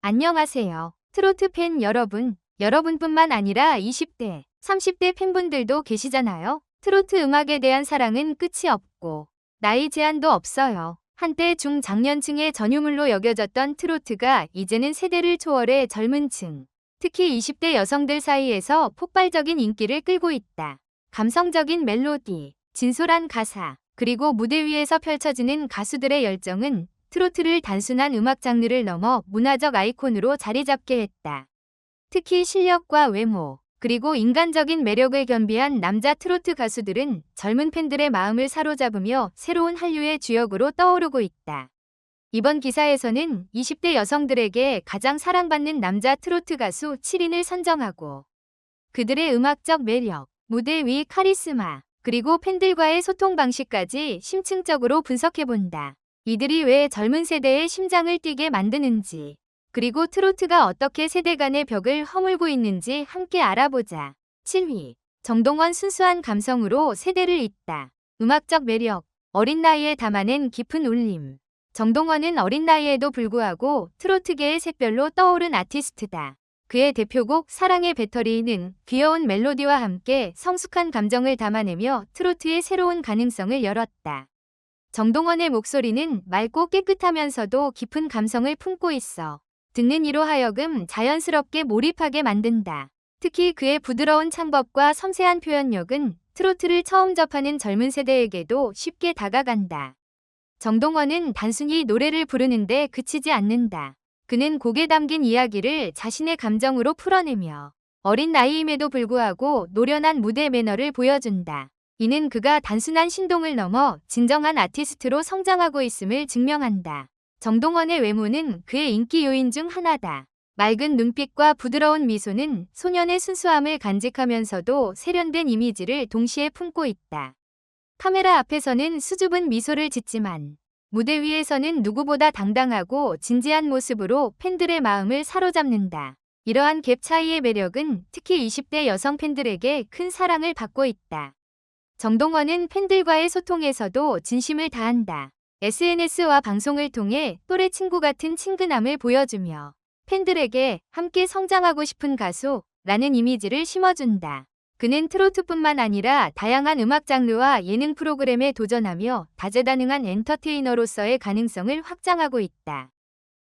안녕하세요. 트로트 팬 여러분, 여러분뿐만 아니라 20대, 30대 팬분들도 계시잖아요. 트로트 음악에 대한 사랑은 끝이 없고 나이 제한도 없어요. 한때 중장년층의 전유물로 여겨졌던 트로트가 이제는 세대를 초월해 젊은 층, 특히 20대 여성들 사이에서 폭발적인 인기를 끌고 있다. 감성적인 멜로디, 진솔한 가사, 그리고 무대 위에서 펼쳐지는 가수들의 열정은 트로트를 단순한 음악 장르를 넘어 문화적 아이콘으로 자리 잡게 했다. 특히 실력과 외모, 그리고 인간적인 매력을 겸비한 남자 트로트 가수들은 젊은 팬들의 마음을 사로잡으며 새로운 한류의 주역으로 떠오르고 있다. 이번 기사에서는 20대 여성들에게 가장 사랑받는 남자 트로트 가수 7인을 선정하고 그들의 음악적 매력, 무대 위 카리스마, 그리고 팬들과의 소통 방식까지 심층적으로 분석해본다. 이들이 왜 젊은 세대의 심장을 뛰게 만드는지, 그리고 트로트가 어떻게 세대 간의 벽을 허물고 있는지 함께 알아보자. 7위. 정동원 순수한 감성으로 세대를 잇다. 음악적 매력, 어린 나이에 담아낸 깊은 울림. 정동원은 어린 나이에도 불구하고 트로트계의 색별로 떠오른 아티스트다. 그의 대표곡 사랑의 배터리는 귀여운 멜로디와 함께 성숙한 감정을 담아내며 트로트의 새로운 가능성을 열었다. 정동원의 목소리는 맑고 깨끗하면서도 깊은 감성을 품고 있어 듣는 이로 하여금 자연스럽게 몰입하게 만든다. 특히 그의 부드러운 창법과 섬세한 표현력은 트로트를 처음 접하는 젊은 세대에게도 쉽게 다가간다. 정동원은 단순히 노래를 부르는데 그치지 않는다. 그는 곡에 담긴 이야기를 자신의 감정으로 풀어내며 어린 나이임에도 불구하고 노련한 무대 매너를 보여준다. 이는 그가 단순한 신동을 넘어 진정한 아티스트로 성장하고 있음을 증명한다. 정동원의 외모는 그의 인기 요인 중 하나다. 맑은 눈빛과 부드러운 미소는 소년의 순수함을 간직하면서도 세련된 이미지를 동시에 품고 있다. 카메라 앞에서는 수줍은 미소를 짓지만 무대 위에서는 누구보다 당당하고 진지한 모습으로 팬들의 마음을 사로잡는다. 이러한 갭 차이의 매력은 특히 20대 여성 팬들에게 큰 사랑을 받고 있다. 정동원은 팬들과의 소통에서도 진심을 다한다. SNS와 방송을 통해 또래 친구 같은 친근함을 보여주며 팬들에게 함께 성장하고 싶은 가수라는 이미지를 심어준다. 그는 트로트뿐만 아니라 다양한 음악 장르와 예능 프로그램에 도전하며 다재다능한 엔터테이너로서의 가능성을 확장하고 있다.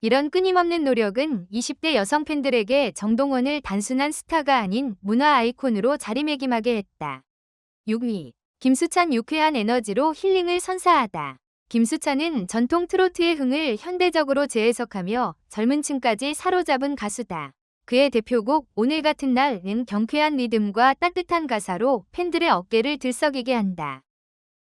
이런 끊임없는 노력은 20대 여성 팬들에게 정동원을 단순한 스타가 아닌 문화 아이콘으로 자리매김하게 했다. 6위. 김수찬 유쾌한 에너지로 힐링을 선사하다. 김수찬은 전통 트로트의 흥을 현대적으로 재해석하며 젊은 층까지 사로잡은 가수다. 그의 대표곡 오늘 같은 날은 경쾌한 리듬과 따뜻한 가사로 팬들의 어깨를 들썩이게 한다.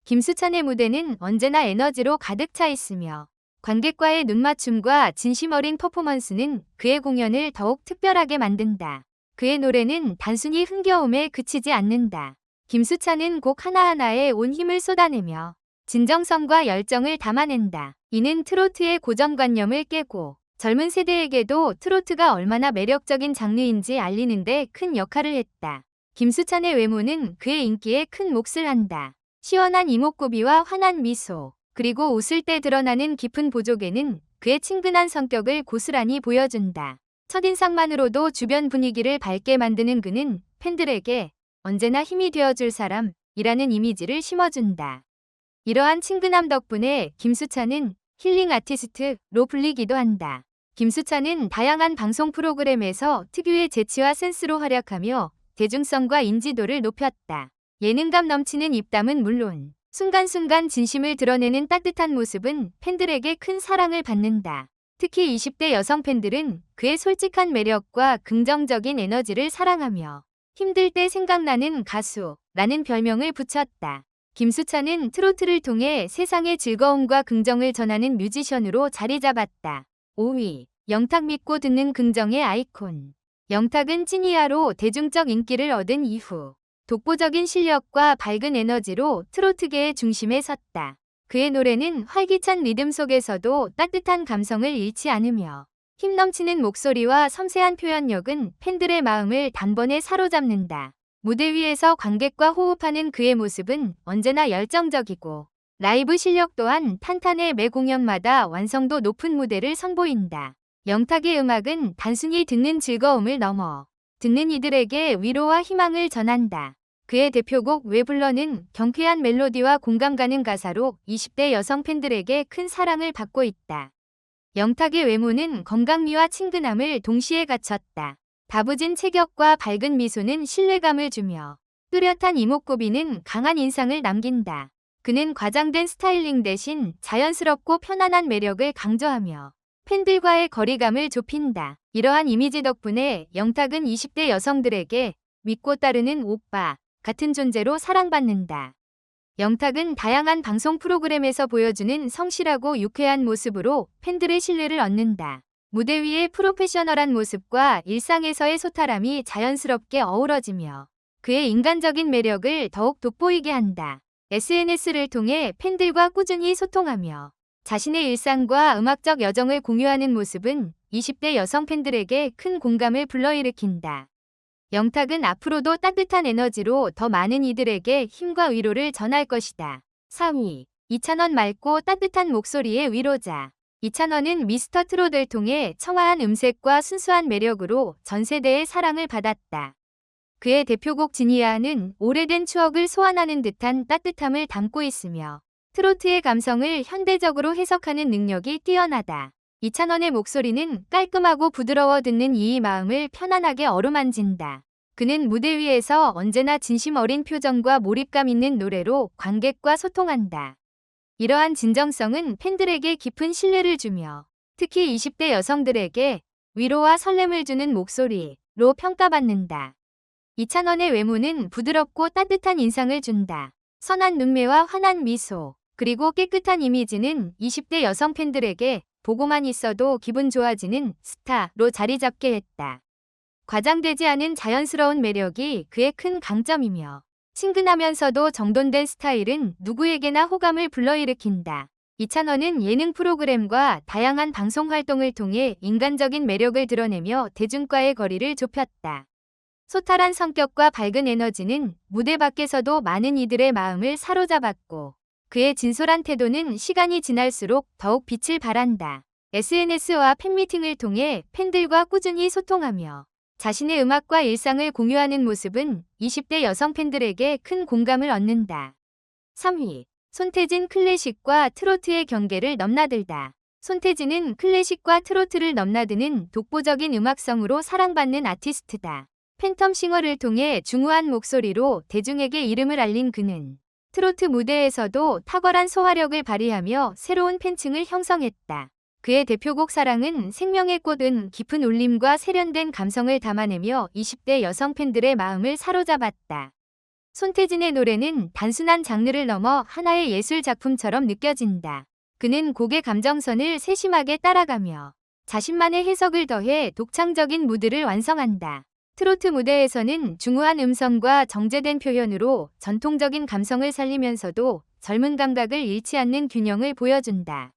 김수찬의 무대는 언제나 에너지로 가득 차 있으며 관객과의 눈맞춤과 진심 어린 퍼포먼스는 그의 공연을 더욱 특별하게 만든다. 그의 노래는 단순히 흥겨움에 그치지 않는다. 김수찬은 곡 하나하나에 온 힘을 쏟아내며 진정성과 열정을 담아낸다. 이는 트로트의 고정관념을 깨고 젊은 세대에게도 트로트가 얼마나 매력적인 장르인지 알리는데 큰 역할을 했다. 김수찬의 외모는 그의 인기에 큰 몫을 한다. 시원한 이목구비와 환한 미소, 그리고 웃을 때 드러나는 깊은 보조개는 그의 친근한 성격을 고스란히 보여준다. 첫인상만으로도 주변 분위기를 밝게 만드는 그는 팬들에게 언제나 힘이 되어줄 사람이라는 이미지를 심어준다. 이러한 친근함 덕분에 김수찬은 힐링 아티스트로 불리기도 한다. 김수찬은 다양한 방송 프로그램에서 특유의 재치와 센스로 활약하며 대중성과 인지도를 높였다. 예능감 넘치는 입담은 물론 순간순간 진심을 드러내는 따뜻한 모습은 팬들에게 큰 사랑을 받는다. 특히 20대 여성 팬들은 그의 솔직한 매력과 긍정적인 에너지를 사랑하며 힘들 때 생각나는 가수 라는 별명을 붙였다. 김수찬은 트로트를 통해 세상의 즐거움과 긍정을 전하는 뮤지션으로 자리 잡았다. 5위. 영탁 믿고 듣는 긍정의 아이콘. 영탁은 찐이야로 대중적 인기를 얻은 이후 독보적인 실력과 밝은 에너지로 트로트계의 중심에 섰다. 그의 노래는 활기찬 리듬 속에서도 따뜻한 감성을 잃지 않으며 힘 넘치는 목소리와 섬세한 표현력은 팬들의 마음을 단번에 사로잡는다. 무대 위에서 관객과 호흡하는 그의 모습은 언제나 열정적이고 라이브 실력 또한 탄탄해 매 공연마다 완성도 높은 무대를 선보인다. 영탁의 음악은 단순히 듣는 즐거움을 넘어 듣는 이들에게 위로와 희망을 전한다. 그의 대표곡 왜 불러는 경쾌한 멜로디와 공감 가는 가사로 20대 여성 팬들에게 큰 사랑을 받고 있다. 영탁의 외모는 건강미와 친근함을 동시에 갖췄다. 다부진 체격과 밝은 미소는 신뢰감을 주며 뚜렷한 이목구비는 강한 인상을 남긴다. 그는 과장된 스타일링 대신 자연스럽고 편안한 매력을 강조하며 팬들과의 거리감을 좁힌다. 이러한 이미지 덕분에 영탁은 20대 여성들에게 믿고 따르는 오빠 같은 존재로 사랑받는다. 영탁은 다양한 방송 프로그램에서 보여주는 성실하고 유쾌한 모습으로 팬들의 신뢰를 얻는다. 무대 위의 프로페셔널한 모습과 일상에서의 소탈함이 자연스럽게 어우러지며 그의 인간적인 매력을 더욱 돋보이게 한다. SNS를 통해 팬들과 꾸준히 소통하며 자신의 일상과 음악적 여정을 공유하는 모습은 20대 여성 팬들에게 큰 공감을 불러일으킨다. 영탁은 앞으로도 따뜻한 에너지로 더 많은 이들에게 힘과 위로를 전할 것이다. 4위. 이찬원 맑고 따뜻한 목소리의 위로자. 이찬원은 미스터 트롯을 통해 청아한 음색과 순수한 매력으로 전 세대의 사랑을 받았다. 그의 대표곡 지니아는 오래된 추억을 소환하는 듯한 따뜻함을 담고 있으며 트로트의 감성을 현대적으로 해석하는 능력이 뛰어나다. 이찬원의 목소리는 깔끔하고 부드러워 듣는 이의 마음을 편안하게 어루만진다. 그는 무대 위에서 언제나 진심 어린 표정과 몰입감 있는 노래로 관객과 소통한다. 이러한 진정성은 팬들에게 깊은 신뢰를 주며 특히 20대 여성들에게 위로와 설렘을 주는 목소리로 평가받는다. 이찬원의 외모는 부드럽고 따뜻한 인상을 준다. 선한 눈매와 환한 미소, 그리고 깨끗한 이미지는 20대 여성 팬들에게 보고만 있어도 기분 좋아지는 스타로 자리 잡게 했다. 과장되지 않은 자연스러운 매력이 그의 큰 강점이며 친근하면서도 정돈된 스타일은 누구에게나 호감을 불러일으킨다. 이찬원은 예능 프로그램과 다양한 방송 활동을 통해 인간적인 매력을 드러내며 대중과의 거리를 좁혔다. 소탈한 성격과 밝은 에너지는 무대 밖에서도 많은 이들의 마음을 사로잡았고 그의 진솔한 태도는 시간이 지날수록 더욱 빛을 발한다. SNS와 팬미팅을 통해 팬들과 꾸준히 소통하며 자신의 음악과 일상을 공유하는 모습은 20대 여성 팬들에게 큰 공감을 얻는다. 3위. 손태진 클래식과 트로트의 경계를 넘나들다. 손태진은 클래식과 트로트를 넘나드는 독보적인 음악성으로 사랑받는 아티스트다. 팬텀 싱어를 통해 중후한 목소리로 대중에게 이름을 알린 그는 트로트 무대에서도 탁월한 소화력을 발휘하며 새로운 팬층을 형성했다. 그의 대표곡 사랑은 생명의 꽃은 깊은 울림과 세련된 감성을 담아내며 20대 여성 팬들의 마음을 사로잡았다. 손태진의 노래는 단순한 장르를 넘어 하나의 예술 작품처럼 느껴진다. 그는 곡의 감정선을 세심하게 따라가며 자신만의 해석을 더해 독창적인 무드를 완성한다. 트로트 무대에서는 중후한 음성과 정제된 표현으로 전통적인 감성을 살리면서도 젊은 감각을 잃지 않는 균형을 보여준다.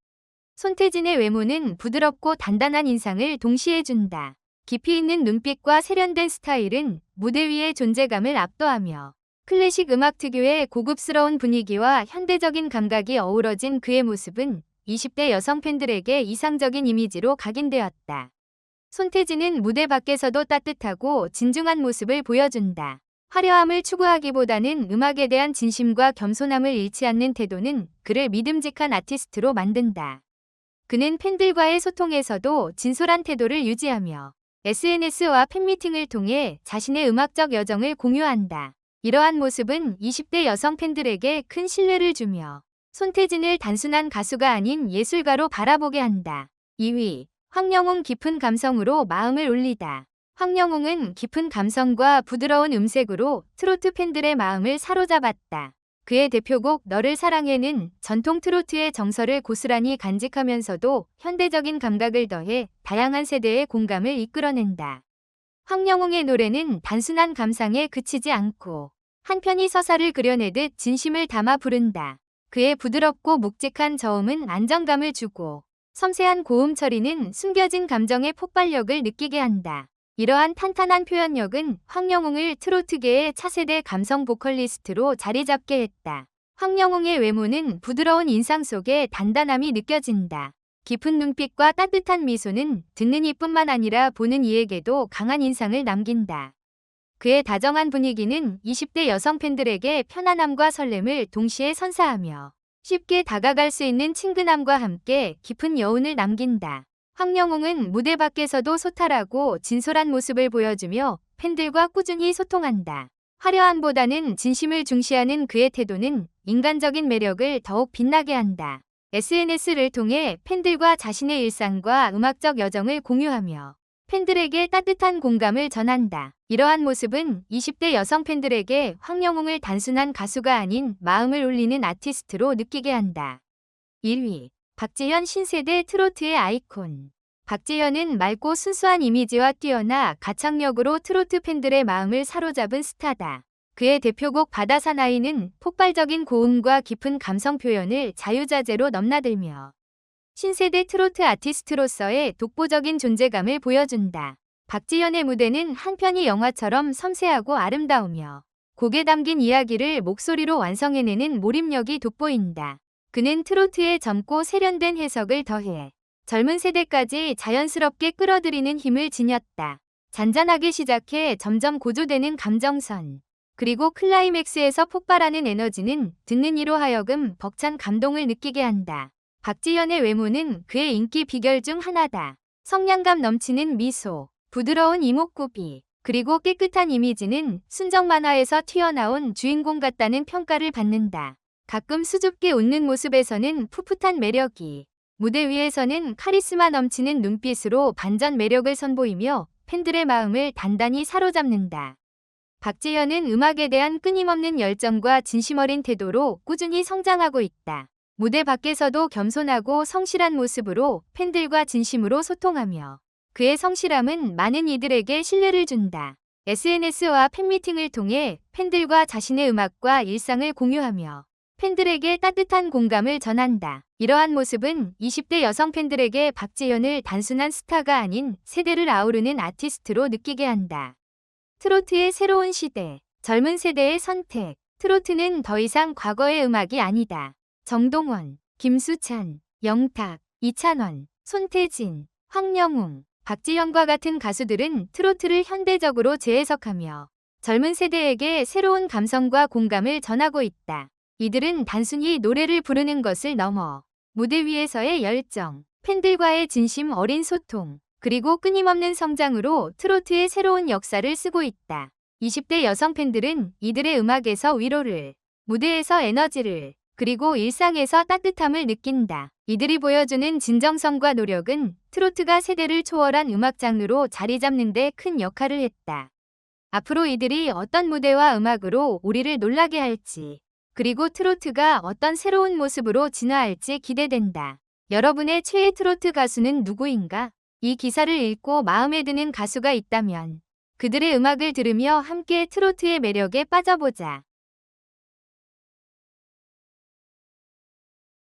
손태진의 외모는 부드럽고 단단한 인상을 동시에 준다. 깊이 있는 눈빛과 세련된 스타일은 무대 위의 존재감을 압도하며 클래식 음악 특유의 고급스러운 분위기와 현대적인 감각이 어우러진 그의 모습은 20대 여성 팬들에게 이상적인 이미지로 각인되었다. 손태진은 무대 밖에서도 따뜻하고 진중한 모습을 보여준다. 화려함을 추구하기보다는 음악에 대한 진심과 겸손함을 잃지 않는 태도는 그를 믿음직한 아티스트로 만든다. 그는 팬들과의 소통에서도 진솔한 태도를 유지하며 SNS와 팬미팅을 통해 자신의 음악적 여정을 공유한다. 이러한 모습은 20대 여성 팬들에게 큰 신뢰를 주며 손태진을 단순한 가수가 아닌 예술가로 바라보게 한다. 2위. 황영웅 깊은 감성으로 마음을 울리다. 황영웅은 깊은 감성과 부드러운 음색으로 트로트 팬들의 마음을 사로잡았다. 그의 대표곡 너를 사랑해는 전통 트로트의 정서를 고스란히 간직하면서도 현대적인 감각을 더해 다양한 세대의 공감을 이끌어낸다. 황영웅의 노래는 단순한 감상에 그치지 않고 한편이 서사를 그려내듯 진심을 담아 부른다. 그의 부드럽고 묵직한 저음은 안정감을 주고 섬세한 고음 처리는 숨겨진 감정의 폭발력을 느끼게 한다. 이러한 탄탄한 표현력은 황영웅을 트로트계의 차세대 감성 보컬리스트로 자리 잡게 했다. 황영웅의 외모는 부드러운 인상 속에 단단함이 느껴진다. 깊은 눈빛과 따뜻한 미소는 듣는 이뿐만 아니라 보는 이에게도 강한 인상을 남긴다. 그의 다정한 분위기는 20대 여성 팬들에게 편안함과 설렘을 동시에 선사하며 쉽게 다가갈 수 있는 친근함과 함께 깊은 여운을 남긴다. 황영웅은 무대 밖에서도 소탈하고 진솔한 모습을 보여주며 팬들과 꾸준히 소통한다. 화려함보다는 진심을 중시하는 그의 태도는 인간적인 매력을 더욱 빛나게 한다. SNS를 통해 팬들과 자신의 일상과 음악적 여정을 공유하며 팬들에게 따뜻한 공감을 전한다. 이러한 모습은 20대 여성 팬들에게 황영웅을 단순한 가수가 아닌 마음을 울리는 아티스트로 느끼게 한다. 1위 박재현 신세대 트로트의 아이콘 박재현은 맑고 순수한 이미지와 뛰어나 가창력으로 트로트 팬들의 마음을 사로잡은 스타다. 그의 대표곡 바다 사나이는 폭발적인 고음과 깊은 감성 표현을 자유자재로 넘나들며 신세대 트로트 아티스트로서의 독보적인 존재감을 보여준다. 박지현의 무대는 한편이 영화처럼 섬세하고 아름다우며 곡에 담긴 이야기를 목소리로 완성해내는 몰입력이 돋보인다. 그는 트로트의 젊고 세련된 해석을 더해 젊은 세대까지 자연스럽게 끌어들이는 힘을 지녔다. 잔잔하게 시작해 점점 고조되는 감정선. 그리고 클라이맥스에서 폭발하는 에너지는 듣는 이로 하여금 벅찬 감동을 느끼게 한다. 박지현의 외모는 그의 인기 비결 중 하나다. 성량감 넘치는 미소, 부드러운 이목구비, 그리고 깨끗한 이미지는 순정 만화에서 튀어나온 주인공 같다는 평가를 받는다. 가끔 수줍게 웃는 모습에서는 풋풋한 매력이, 무대 위에서는 카리스마 넘치는 눈빛으로 반전 매력을 선보이며 팬들의 마음을 단단히 사로잡는다. 박재현은 음악에 대한 끊임없는 열정과 진심 어린 태도로 꾸준히 성장하고 있다. 무대 밖에서도 겸손하고 성실한 모습으로 팬들과 진심으로 소통하며 그의 성실함은 많은 이들에게 신뢰를 준다. SNS와 팬미팅을 통해 팬들과 자신의 음악과 일상을 공유하며 팬들에게 따뜻한 공감을 전한다. 이러한 모습은 20대 여성 팬들에게 박재현을 단순한 스타가 아닌 세대를 아우르는 아티스트로 느끼게 한다. 트로트의 새로운 시대, 젊은 세대의 선택. 트로트는 더 이상 과거의 음악이 아니다. 정동원, 김수찬, 영탁, 이찬원, 손태진, 황영웅, 박지현과 같은 가수들은 트로트를 현대적으로 재해석하며 젊은 세대에게 새로운 감성과 공감을 전하고 있다. 이들은 단순히 노래를 부르는 것을 넘어 무대 위에서의 열정, 팬들과의 진심 어린 소통, 그리고 끊임없는 성장으로 트로트의 새로운 역사를 쓰고 있다. 20대 여성 팬들은 이들의 음악에서 위로를, 무대에서 에너지를, 그리고 일상에서 따뜻함을 느낀다. 이들이 보여주는 진정성과 노력은 트로트가 세대를 초월한 음악 장르로 자리 잡는 데 큰 역할을 했다. 앞으로 이들이 어떤 무대와 음악으로 우리를 놀라게 할지, 그리고 트로트가 어떤 새로운 모습으로 진화할지 기대된다. 여러분의 최애 트로트 가수는 누구인가? 이 기사를 읽고 마음에 드는 가수가 있다면 그들의 음악을 들으며 함께 트로트의 매력에 빠져보자.